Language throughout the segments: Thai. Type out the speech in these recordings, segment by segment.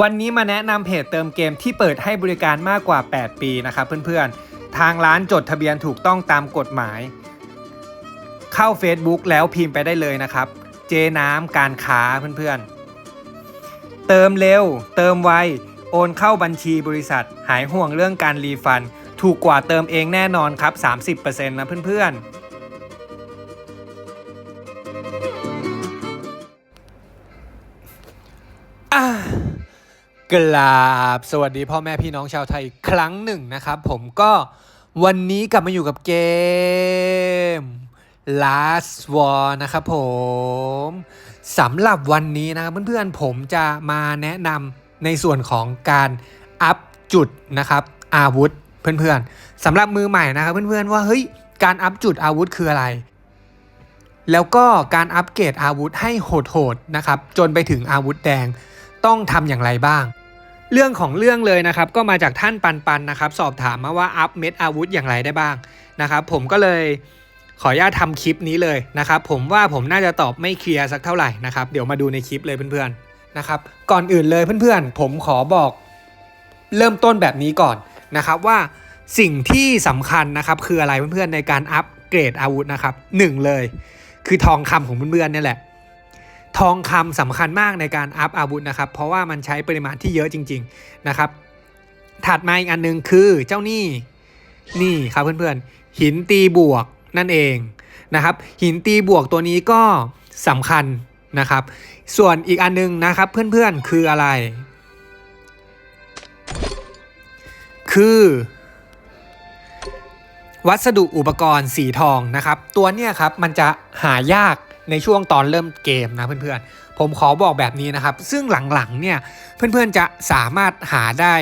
วันนี้มาแนะนำเพจเติมเกมที่เปิดให้บริการมากกว่า 8 ปีนะครับเพื่อนๆ ทางร้านจดทะเบียนถูกต้องตามกฎหมาย เข้า Facebook แล้วพิมพ์ไปได้เลยนะครับ เจน้ำการค้าเพื่อนๆ เติมเร็ว เติมไว โอนเข้าบัญชีบริษัท หายห่วงเรื่องการรีฟัน ถูกกว่าเติมเองแน่นอนครับ 30%นะเพื่อนๆ กราบสวัสดีพ่อแม่พี่น้องชาวไทยครั้งหนึ่งนะครับ ผมก็วันนี้กลับมาอยู่กับเกม Last War นะครับผมสำหรับวันนี้นะครับเพื่อนๆผมจะมาแนะนำในส่วนของการอัพจุดนะครับอาวุธเพื่อนๆสำหรับมือใหม่นะครับเพื่อนๆว่าเฮ้ยการอัพจุดอาวุธคืออะไร แล้วก็การอัปเกรดอาวุธให้โหดๆนะครับจนไปถึงอาวุธแดงต้องทำอย่างไรบ้าง เรื่องของเรื่องเลยนะครับ ก็มาจากท่านปันปันนะครับ สอบถามมาว่าอัพเม็ดอาวุธอย่างไรได้บ้างนะครับ ผมก็เลยขออนุญาตทำคลิปนี้เลยนะครับ ผมว่าผมน่าจะตอบไม่เคลียร์สักเท่าไหร่นะครับ เดี๋ยวมาดูในคลิปเลยเพื่อนๆนะครับ ก่อนอื่นเลยเพื่อนๆ ผมขอบอกเริ่มต้นแบบนี้ก่อนนะครับว่าสิ่งที่สำคัญนะครับคืออะไรเพื่อนๆในการอัปเกรดอาวุธนะครับหนึ่งเลย คือทองคำของเพื่อนๆเนี่ยแหละ ทองคำสำคัญมากในการอัพอาวุธนะครับ เพราะว่ามันใช้ปริมาณที่เยอะจริง ๆนะครับ ถัดมาอีกอันหนึงคือเจ้านี่นี่ครับเพื่อนๆ หินตีบวกนั่นเองนะครับ หินตีบวกตัวนี้ก็สำคัญนะครับ ส่วนอีกอันหนึงนะครับเพื่อนๆคืออะไร คือวัสดุอุปกรณ์สีทองนะครับ ตัวเนี้ยครับมันจะหายาก ในช่วงตอนเริ่มเกมนะเพื่อนๆ ผมขอบอกแบบนี้นะครับ ซึ่งหลังๆเนี่ยเพื่อนๆจะสามารถหาได้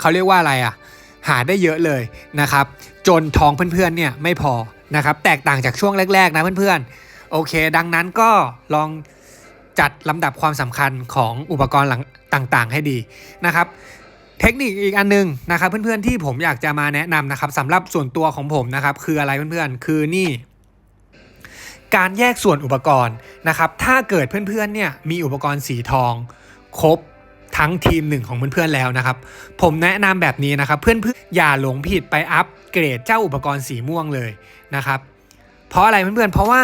เขาเรียกว่าอะไรอะ่ะ หาได้เยอะเลยนะครับ จนทองเพื่อนๆเนี่ยไม่พอนะครับแตกต่างจากช่วงแรก ๆ นะเพื่อนๆ โอเค ดังนั้นก็ลองจัดลำดับความสำคัญของอุปกรณ์หลังต่างๆ ให้ดีนะครับเทคนิคอีกอันหนึงนะครับเพื่อนๆที่ผมอยากจะมาแนะนำนะครับสำหรับส่วนตัวของผมนะครับคืออะไรเพื่อนๆ คือนี่ การแยกส่วนอุปกรณ์นะครับ ถ้าเกิดเพื่อนๆเนี่ยมีอุปกรณ์สีทอง ครบทั้งทีมหนึ่งของเพื่อนๆแล้วนะครับ ผมแนะนำแบบนี้นะครับ เพื่อนๆอย่าหลงผิดไปอัปเกรดเจ้าอุปกรณ์สีม่วงเลยนะครับ เพราะอะไรเพื่อนๆ เพราะว่า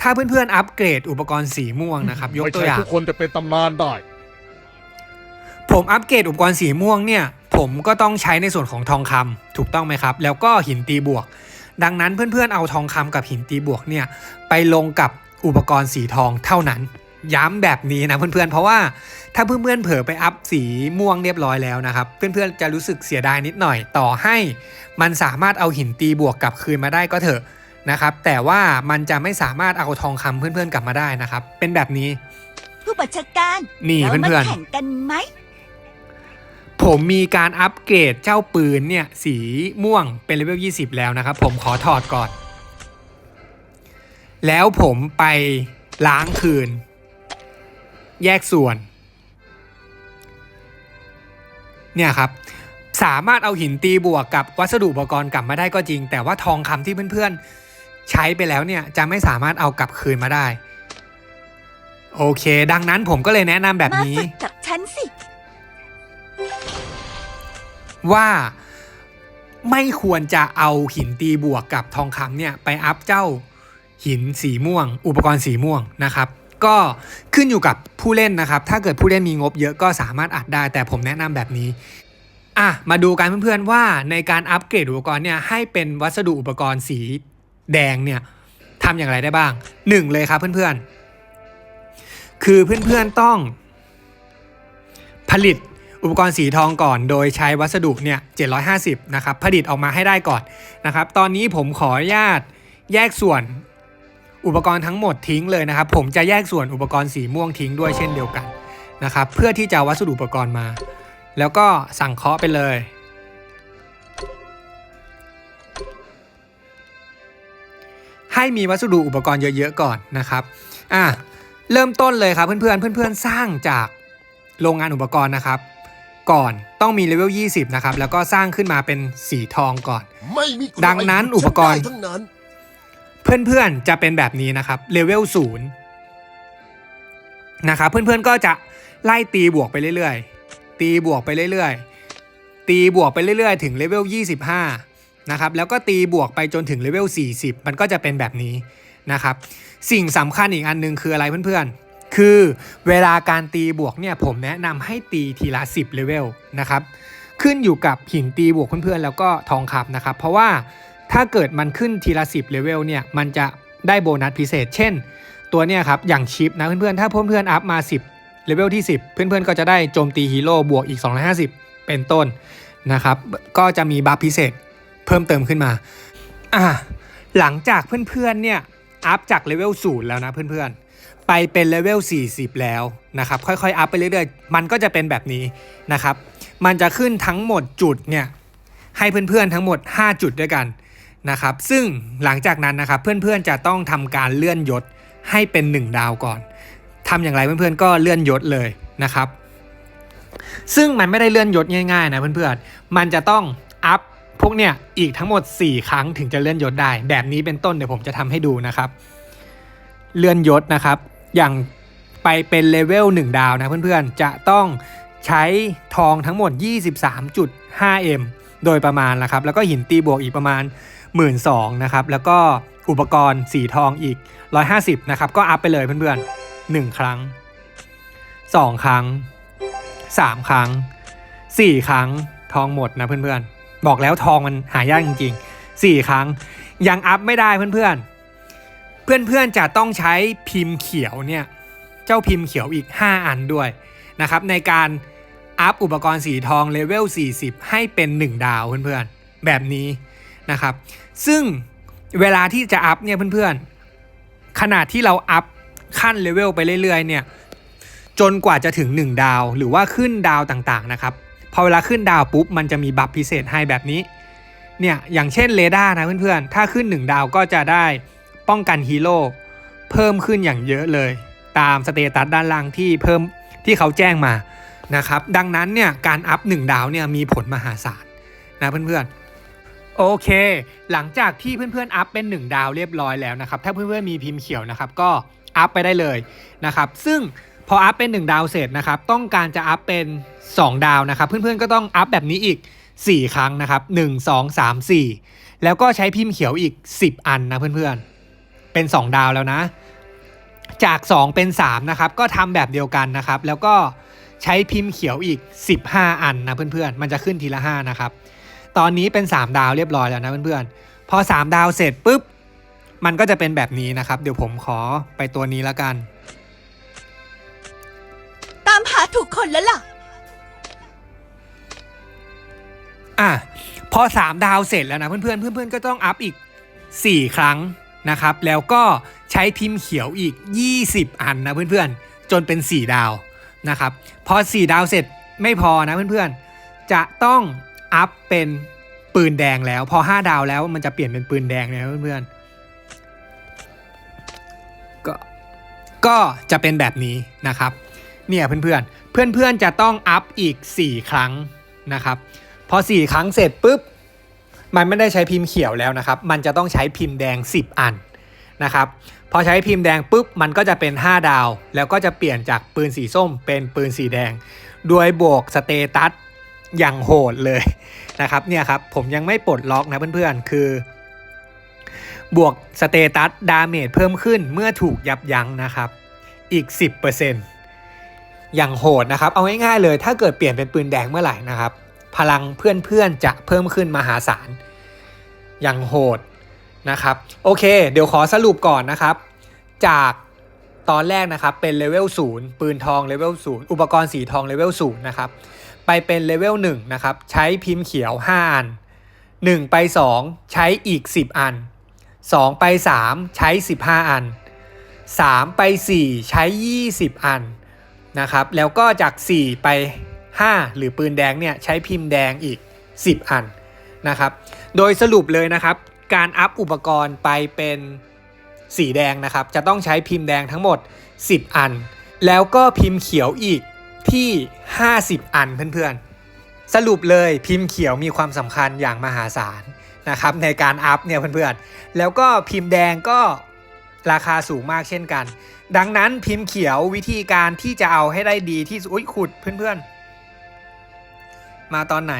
ถ้าเพื่อนๆอัปเกรดอุปกรณ์สีม่วงนะครับ ยกไม่ตัวใช่อย่างทุกคนจะเป็นตำนานได้ ผมอัปเกรดอุปกรณ์สีม่วงเนี่ย ผมก็ต้องใช้ในส่วนของทองคำถูกต้องไหมครับ แล้วก็หินตีบวก ดังนั้นเพื่อนๆเอาทองคำกับหินตีบวกเนี่ยไปลงกับอุปกรณ์สีทองเท่านั้น ย้ำแบบนี้นะเพื่อนๆเพราะว่าถ้าเพื่อนๆเผลอไปอัพสีม่วงเรียบร้อยแล้วนะครับ เพื่อนๆจะรู้สึกเสียดายนิดหน่อยต่อให้ มันสามารถเอาหินตีบวกกลับคืนมาได้ก็เถอะนะครับ แต่ว่ามันจะไม่สามารถเอาทองคำเพื่อนๆกลับมาได้นะครับ เป็นแบบนี้ ผู้บัญชาการนี่เรามาเพื่อนๆแข่งกันไหม ผมมีการอัปเกรดเจ้าปืนเนี่ยสีม่วงเป็นเลเวล 20 แล้วนะครับ ผมขอถอดก่อน แล้วผมไปล้างคืน แยกส่วน เนี่ยครับ สามารถเอาหินตีบวกกับวัสดุอุปกรณ์กลับมาได้ก็จริง แต่ว่าทองคำที่เพื่อนๆ ใช้ไปแล้วเนี่ยจะไม่สามารถเอากลับคืนมาได้ โอเค ดังนั้นผมก็เลยแนะนำแบบนี้ฝึกกับ ว่าไม่ควรจะเอาหินตีบวกกับทองคำเนี่ยไปอัพเจ้าหินสีม่วง อุปกรณ์สีม่วงนะครับ ก็ขึ้นอยู่กับผู้เล่นนะครับ ถ้าเกิดผู้เล่นมีงบเยอะก็สามารถอัดได้ แต่ผมแนะนำแบบนี้อะมาดูกันเพื่อนๆว่าในการอัปเกรดอุปกรณ์เนี่ยให้เป็นวัสดุอุปกรณ์สีแดงเนี่ยทำอย่างไรได้บ้างหนึ่งเลยครับเพื่อนๆ คือเพื่อนๆต้องผลิต อุปกรณ์สีทองก่อนโดยใช้วัสดุเนี่ย 750 นะครับ ผลิตออกมาให้ได้ก่อนนะครับ ตอนนี้ผมขออนุญาตแยกส่วนอุปกรณ์ทั้งหมดทิ้งเลยนะครับ ผมจะแยกส่วนอุปกรณ์สีม่วงทิ้งด้วยเช่นเดียวกันนะครับ เพื่อที่จะวัสดุอุปกรณ์มา แล้วก็สั่งเคาะไปเลย ให้มีวัสดุอุปกรณ์เยอะๆก่อนนะครับ อะ เริ่มต้นเลยครับเพื่อนๆ เพื่อนๆ สร้างจากโรงงานอุปกรณ์นะครับ ก่อนต้องมีเลเวล 20 นะครับ แล้วก็สร้างขึ้นมาเป็นสีทองก่อน ไม่มีใครดังนั้นอุปกรณ์ ฉันได้ทั้งนั้น เพื่อนๆ จะเป็นแบบนี้นะครับเลเวลศูนย์นะครับเพื่อนๆก็จะไล่ตีบวกไปเรื่อยๆ ตีบวกไปเรื่อยๆ ตีบวกไปเรื่อยๆ ถึงเลเวล 25 นะครับ แล้วก็ตีบวกไปจนถึงเลเวล 40 มันก็จะเป็นแบบนี้นะครับ สิ่งสำคัญอีกอันหนึงคืออะไรเพื่อนๆ คือเวลาการตีบวกเนี่ยผมแนะนำให้ตีทีละ 10เลเวลนะครับขึ้นอยู่กับหินตีบวกเพื่อนๆแล้วก็ทองคำนะครับ เพราะว่าถ้าเกิดมันขึ้นทีละ 10เลเวลเนี่ยมันจะได้โบนัสพิเศษ เช่น ตัวเนี่ยครับอย่างชิปนะเพื่อนๆถ้าเพื่อนๆอัพมา 10เลเวลที่ 10 เพื่อนๆก็จะได้โจมตีฮีโร่บวกอีก 250 เป็นต้นนะครับก็จะมีบัฟพิเศษเพิ่มเติมขึ้นมาอะหลังจากเพื่อนๆเนี่ยอัพจากเลเวล0แล้วนะเพื่อนๆ ไปเป็นเลเวล 40 แล้วนะครับ ค่อยๆ อัพไปเรื่อยๆ มันก็จะเป็นแบบนี้นะครับ มันจะขึ้นทั้งหมดจุดเนี่ยให้เพื่อนๆทั้งหมด 5 จุดด้วยกันนะครับ ซึ่งหลังจากนั้นนะครับเพื่อนๆจะต้องทำการเลื่อนยศให้เป็น 1 ดาวก่อนทำอย่างไรเพื่อนๆก็เลื่อนยศเลยนะครับ ซึ่งมันไม่ได้เลื่อนยศง่ายๆนะเพื่อนๆ มันจะต้องอัพพวกเนี่ยอีกทั้งหมด 4 ครั้งถึงจะเลื่อนยศได้ แบบนี้เป็นต้นเดี๋ยวผมจะทำให้ดูนะครับ เลื่อนยศนะครับ อย่างไปเป็นเลเวล1ดาวนะเพื่อนๆ จะต้องใช้ทองทั้งหมด 23.5M โดยประมาณนะครับ แล้วก็หินตีบวกอีกประมาณ 1 2ื่นนะครับ แล้วก็อุปกรณ์สีทองอีก 150 นะครับ ก็อัพไปเลยเพื่อนๆ 1 ครั้ง 2 ครั้ง 3 ครั้ง 4 ครั้งทองหมดนะเพื่อนๆ บอกแล้วทองมันหายากจริงๆ 4 ครั้ง ยังอัพไม่ได้เพื่อนๆ เพื่อนๆจะต้องใช้พิมพ์เขียวเนี่ยเจ้าพิมพ์เขียวอีก 5 อันด้วยนะครับในการอัพอุปกรณ์สีทองเลเวล 40 ให้เป็น 1 ดาวเพื่อนๆ แบบนี้นะครับ ซึ่งเวลาที่จะอัพเนี่ยเพื่อนๆ ขนาดที่เราอัพขั้นเลเวลไปเรื่อยๆเนี่ยจนกว่าจะถึง 1 ดาวหรือว่าขึ้นดาวต่างๆนะครับพอเวลาขึ้นดาวปุ๊บมันจะมีบัฟพิเศษให้แบบนี้เนี่ยอย่างเช่นเรดาร์นะเพื่อนๆ ถ้าขึ้น 1 ดาวก็จะได้ ป้องกันฮีโร่เพิ่มขึ้นอย่างเยอะเลย ตามสเตตัสด้านล่างที่เพิ่มที่เขาแจ้งมานะครับ ดังนั้นเนี่ยการอัพ1ดาวเนี่ยมีผลมหาศาลนะเพื่อนๆโอเค หลังจากที่เพื่อนๆ อัพเป็น 1 ดาวเรียบร้อยแล้วนะครับ ถ้าเพื่อนๆ มีพิมพ์เขียวนะครับ ก็อัพไปได้เลยนะครับ ซึ่งพออัพเป็น 1 ดาวเสร็จนะครับ ต้องการจะอัพเป็น 2 ดาวนะครับ เพื่อนๆ ก็ต้องอัพแบบนี้อีก 4 ครั้งนะครับ 1 2 3 4 แล้วก็ใช้พิมพ์เขียวอีก 10 อันนะเพื่อนๆ เป็น 2 ดาวแล้วนะ จาก 2 เป็น 3 นะครับ ก็ทำแบบเดียวกันนะครับ แล้วก็ใช้พิมพ์เขียวอีก 15 อันนะเพื่อนๆ มันจะขึ้นทีละ 5 นะครับ ตอนนี้เป็น 3 ดาวเรียบร้อยแล้วนะเพื่อนๆ พอ 3 ดาวเสร็จปุ๊บ มันก็จะเป็นแบบนี้นะครับ เดี๋ยวผมขอไปตัวนี้แล้วกัน ตามหาถูกคนแล้วล่ะ อะ พอ 3 ดาวเสร็จแล้วนะเพื่อนๆ เพื่อนๆ ก็ต้องอัพอีก 4 ครั้ง นะครับ แล้วก็ใช้พิมพ์เขียวอีก 20 อันนะเพื่อนๆ จนเป็น 4 ดาวนะครับ พอ 4 ดาวเสร็จไม่พอนะเพื่อนๆ จะต้องอัพเป็นปืนแดงแล้ว พอ 5 ดาวแล้วมันจะเปลี่ยนเป็นปืนแดงนะเพื่อนๆ ก็ก็จะเป็นแบบนี้นะครับ เนี่ยเพื่อนๆ เพื่อนๆ จะต้องอัพอีก 4 ครั้งนะครับ พอ 4 ครั้งเสร็จปุ๊บ มันไม่ได้ใช้พิมพ์เขียวแล้วนะครับ มันจะต้องใช้พิมพ์แดง 10 อันนะครับ พอใช้พิมพ์แดงปุ๊บ มันก็จะเป็น 5 ดาว แล้วก็จะเปลี่ยนจากปืนสีส้มเป็นปืนสีแดงโดยบวกสเตตัสอย่างโหดเลยนะครับ เนี่ยครับ ผมยังไม่ปลดล็อกนะเพื่อนๆ คือบวกสเตตัสดาเมจเพิ่มขึ้นเมื่อถูกยับยั้งนะครับ อีก 10%อย่างโหดนะครับ เอาง่ายๆเลย ถ้าเกิดเปลี่ยนเป็นปืนแดงเมื่อไหร่นะครับ พลังเพื่อนๆจะเพิ่มขึ้นมหาศาล อย่างโหดนะครับ โอเค เดี๋ยวขอสรุปก่อนนะครับ จากตอนแรกนะครับเป็นเลเวล0ปืนทองเลเวล0อุปกรณ์สีทองเลเวล0นะครับ ไปเป็นเลเวล1นะครับใช้พิมพ์เขียว 5 อัน 1 ไป 2 ใช้อีก 10 อัน 2 ไป 3 ใช้ 15 อัน 3 ไป 4 ใช้ 20 อันนะครับ แล้วก็จาก 4 ไป 5 หรือปืนแดงเนี่ยใช้พิมพ์แดงอีก 10 อันนะครับ โดยสรุปเลยนะครับ การอัพอุปกรณ์ไปเป็นสีแดงนะครับ จะต้องใช้พิมพ์แดงทั้งหมด 10 อัน แล้วก็พิมพ์เขียวอีกที่ 50 อันเพื่อนๆ สรุปเลยพิมพ์เขียวมีความสำคัญอย่างมหาศาลนะครับในการอัพเนี่ยเพื่อนๆ แล้วก็พิมพ์แดงก็ราคาสูงมากเช่นกัน ดังนั้นพิมพ์เขียววิธีการที่จะเอาให้ได้ดีที่สุดขุดเพื่อนๆ มาตอนไหน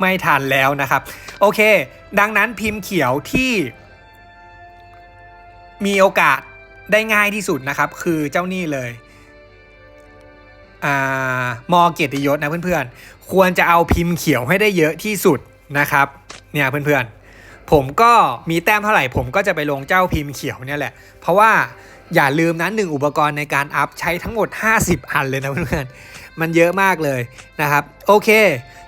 ไม่ทันแล้วนะครับ โอเค ดังนั้นพิมพ์เขียวที่มีโอกาสได้ง่ายที่สุดนะครับ คือเจ้านี่เลยอ่ามอเกียรติยศนะเพื่อนๆ ควรจะเอาพิมพ์เขียวให้ได้เยอะที่สุดนะครับ เนี่ยเพื่อนๆ ผมก็มีแต้มเท่าไหร่ ผมก็จะไปลงเจ้าพิมพ์เขียวเนี่ยแหละ เพราะว่าอย่าลืมนะหนึ่งอุปกรณ์ในการอัพใช้ทั้งหมด 50 อันเลยนะเพื่อนๆ มันเยอะมากเลยนะครับ โอเค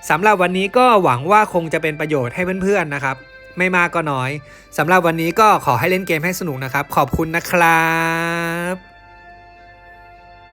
สำหรับวันนี้ก็หวังว่าคงจะเป็นประโยชน์ให้เพื่อนๆนะครับ ไม่มากก็น้อยสำหรับวันนี้ก็ขอให้เล่นเกมให้สนุกนะครับ ขอบคุณนะครับ